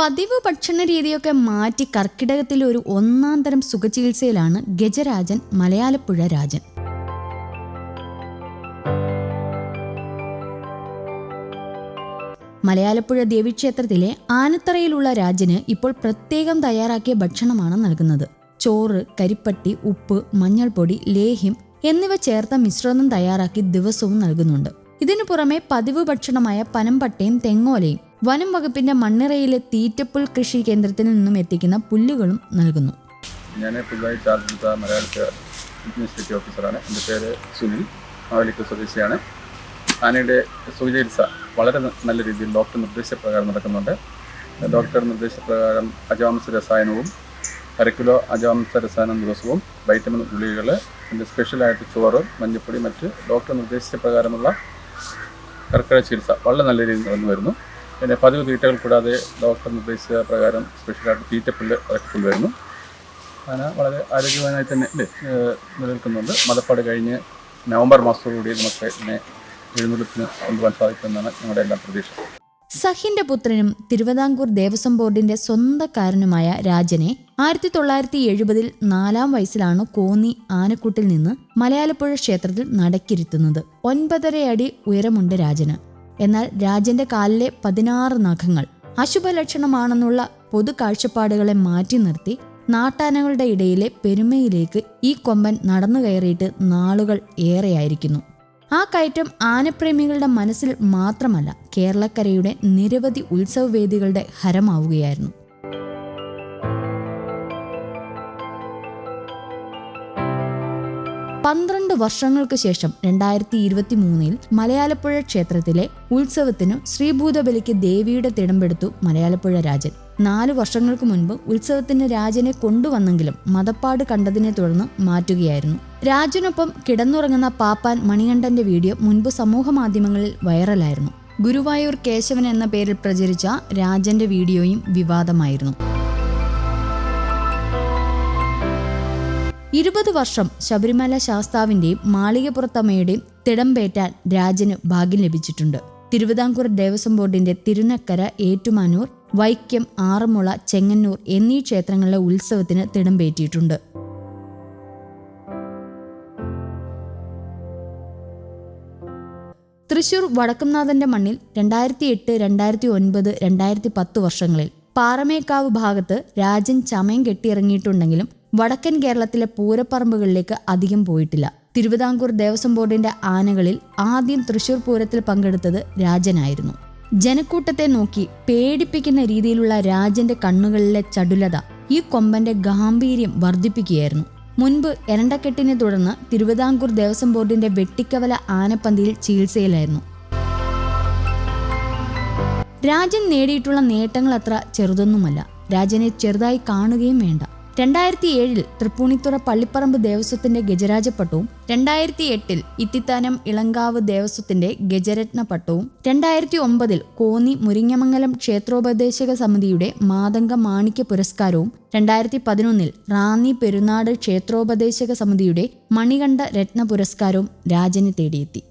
പതിവ് ഭക്ഷണ രീതിയൊക്കെ മാറ്റി കർക്കിടകത്തിലെ ഒരു ഒന്നാം തരം സുഖചികിത്സയിലാണ് ഗജരാജൻ മലയാളപ്പുഴ രാജൻ. മലയാളപ്പുഴ ദേവീക്ഷേത്രത്തിലെ ആനത്തറയിലുള്ള രാജന് ഇപ്പോൾ പ്രത്യേകം തയ്യാറാക്കിയ ഭക്ഷണമാണ് നൽകുന്നത്. ചോറ് കരിപ്പട്ടി ഉപ്പ് മഞ്ഞൾപ്പൊടി ലേഹ്യം എന്നിവ ചേർത്ത മിശ്രിതം തയ്യാറാക്കി ദിവസവും നൽകുന്നുണ്ട്. ഇതിനു പുറമെ പതിവ് ഭക്ഷണമായ പനമ്പട്ടയും തെങ്ങോലയും വനം വകുപ്പിന്റെ മണ്ണിറയിലെ തീറ്റപ്പുൽ കൃഷി കേന്ദ്രത്തിൽ നിന്നും എത്തിക്കുന്ന പുല്ലുകളും നൽകുന്നു. ഞാൻ പുതുതായി ചാർജ് എടുത്ത മലയാളത്തെ അഡ്മിനിസ്ട്രേറ്റീവ് ഓഫീസറാണ് എന്റെ പേര് സുനിൽ. മാവലിക്ക് സ്വദേശിയാണ്. ആനയുടെ സുചികിത്സ വളരെ നല്ല രീതിയിൽ ഡോക്ടർ നിർദ്ദേശപ്രകാരം നടക്കുന്നുണ്ട്. ഡോക്ടർ നിർദ്ദേശപ്രകാരം അജാംസ രസായനവും അരക്കിലോ കിലോ അജാംസ രസായനം ദിവസവും വൈറ്റമിൻ ഗുളികകൾ പിന്നെ സ്പെഷ്യലായിട്ട് ചോറ് മഞ്ഞൾപ്പൊടി മറ്റ് ഡോക്ടർ നിർദ്ദേശപ്രകാരമുള്ള കർക്കിടക ചികിത്സ വളരെ നല്ല രീതിയിൽ നടന്നു വരുന്നു. പിന്നെ പതിവ് തീറ്റകൾ കൂടാതെ ഡോക്ടർ നിർദ്ദേശിച്ച പ്രകാരം സ്പെഷ്യലായിട്ട് തീറ്റപ്പുല്ല് ഇറക്കിക്കൊണ്ട് വരുന്നു ആന വളരെ ആരോഗ്യവാനായി തന്നെ നിലനിൽക്കുന്നുണ്ട്. മലപ്പാട് കഴിഞ്ഞ് നവംബർ മാസത്തോടുകൂടി നമുക്ക് ഇതിനെ എഴുന്നള്ളിപ്പിന് കൊണ്ടുപോകാൻ സാധിക്കുമെന്നാണ് ഞങ്ങളുടെ എല്ലാം പ്രതീക്ഷ. സഹിന്റെ പുത്രനും തിരുവിതാംകൂർ ദേവസ്വം ബോർഡിന്റെ സ്വന്തക്കാരനുമായ രാജനെ ആയിരത്തി തൊള്ളായിരത്തി എഴുപതിൽ നാലാം വയസ്സിലാണ് കോന്നി ആനക്കൂട്ടിൽ നിന്ന് മലയാളപ്പുഴ ക്ഷേത്രത്തിൽ നടക്കിരുത്തുന്നത്. ഒൻപതര അടി ഉയരമുണ്ട് രാജന്. എന്നാൽ രാജന്റെ കാലിലെ പതിനാറ് നഖങ്ങൾ അശുഭലക്ഷണമാണെന്നുള്ള പൊതു കാഴ്ചപ്പാടുകളെ മാറ്റി നിർത്തി നാട്ടാനകളുടെ ഇടയിലെ പെരുമയിലേക്ക് ഈ കൊമ്പൻ നടന്നു കയറിയിട്ട് നാളുകൾ ഏറെയായിരിക്കുന്നു. ആ കയറ്റം ആനപ്രേമികളുടെ മനസ്സിൽ മാത്രമല്ല കേരളക്കരയുടെ നിരവധി ഉത്സവവേദികളുടെ ഹരമാവുകയായിരുന്നു. പന്ത്രണ്ട് വർഷങ്ങൾക്ക് ശേഷം രണ്ടായിരത്തി ഇരുപത്തി മൂന്നിൽ മലയാളപ്പുഴ ക്ഷേത്രത്തിലെ ഉത്സവത്തിനു ശ്രീഭൂതബലിക്ക് ദേവിയുടെ തിടമ്പെടുത്തു മലയാളപ്പുഴ രാജൻ. നാലു വർഷങ്ങൾക്ക് മുൻപ് ഉത്സവത്തിന് രാജനെ കൊണ്ടുവന്നെങ്കിലും മതപ്പാട് കണ്ടതിനെ തുടർന്ന് മാറ്റുകയായിരുന്നു. രാജനൊപ്പം കിടന്നുറങ്ങുന്ന പാപ്പാൻ മണികണ്ഠന്റെ വീഡിയോ മുൻപ് സമൂഹ മാധ്യമങ്ങളിൽ വൈറലായിരുന്നു. ഗുരുവായൂർ കേശവൻ എന്ന പേരിൽ പ്രചരിച്ച രാജന്റെ വീഡിയോയും വിവാദമായിരുന്നു. ഇരുപത് വർഷം ശബരിമല ശാസ്താവിന്റെയും മാളികപ്പുറത്തമ്മയുടെയും തിടമ്പേറ്റാൻ രാജന് ഭാഗ്യം ലഭിച്ചിട്ടുണ്ട്. തിരുവിതാംകൂർ ദേവസ്വം ബോർഡിന്റെ തിരുനക്കര ഏറ്റുമാനൂർ വൈക്കം ആറന്മുള ചെങ്ങന്നൂർ എന്നീ ക്ഷേത്രങ്ങളിലെ ഉത്സവത്തിന് തിടമ്പേറ്റിയിട്ടുണ്ട് തൃശൂർ വടക്കുംനാഥന്റെ മണ്ണിൽ രണ്ടായിരത്തി എട്ട് രണ്ടായിരത്തി ഒൻപത് രണ്ടായിരത്തി പത്ത് വർഷങ്ങളിൽ പാറമേക്കാവ് ഭാഗത്ത് രാജൻ ചമയം കെട്ടിയിറങ്ങിയിട്ടുണ്ടെങ്കിലും വടക്കൻ കേരളത്തിലെ പൂരപ്പറമ്പുകളിലേക്ക് അധികം പോയിട്ടില്ല. തിരുവിതാംകൂർ ദേവസ്വം ബോർഡിന്റെ ആനകളിൽ ആദ്യം തൃശൂർ പൂരത്തിൽ പങ്കെടുത്തത് രാജനായിരുന്നു. ജനക്കൂട്ടത്തെ നോക്കി പേടിപ്പിക്കുന്ന രീതിയിലുള്ള രാജന്റെ കണ്ണുകളിലെ ചടുലത ഈ കൊമ്പന്റെ ഗാംഭീര്യം വർദ്ധിപ്പിക്കുകയായിരുന്നു. മുൻപ് എരണ്ടക്കെട്ടിനെ തുടർന്ന് തിരുവിതാംകൂർ ദേവസ്വം ബോർഡിന്റെ വെട്ടിക്കവല ആനപ്പന്തിയിൽ ചികിത്സയിലായിരുന്നു. രാജൻ നേടിയിട്ടുള്ള നേട്ടങ്ങൾ അത്ര ചെറുതൊന്നുമല്ല. രാജനെ ചെറുതായി കാണുകയും വേണ്ട. രണ്ടായിരത്തി ഏഴിൽ തൃപ്പൂണിത്തുറ പള്ളിപ്പറമ്പ് ദേവസ്വത്തിന്റെ ഗജരാജപ്പട്ടവും രണ്ടായിരത്തി എട്ടിൽ ഇത്തിത്താനം ഇളങ്കാവ് ദേവസ്വത്തിന്റെ ഗജരത്ന പട്ടവും രണ്ടായിരത്തി ഒമ്പതിൽ കോന്നി മുരിങ്ങമംഗലം ക്ഷേത്രോപദേശക സമിതിയുടെ മാതംഗ മാണിക്യ പുരസ്കാരവും രണ്ടായിരത്തി പതിനൊന്നിൽ റാന്നി പെരുന്നാട് ക്ഷേത്രോപദേശക സമിതിയുടെ മണികണ്ഠ രത്ന പുരസ്കാരവും രാജന് തേടിയെത്തി.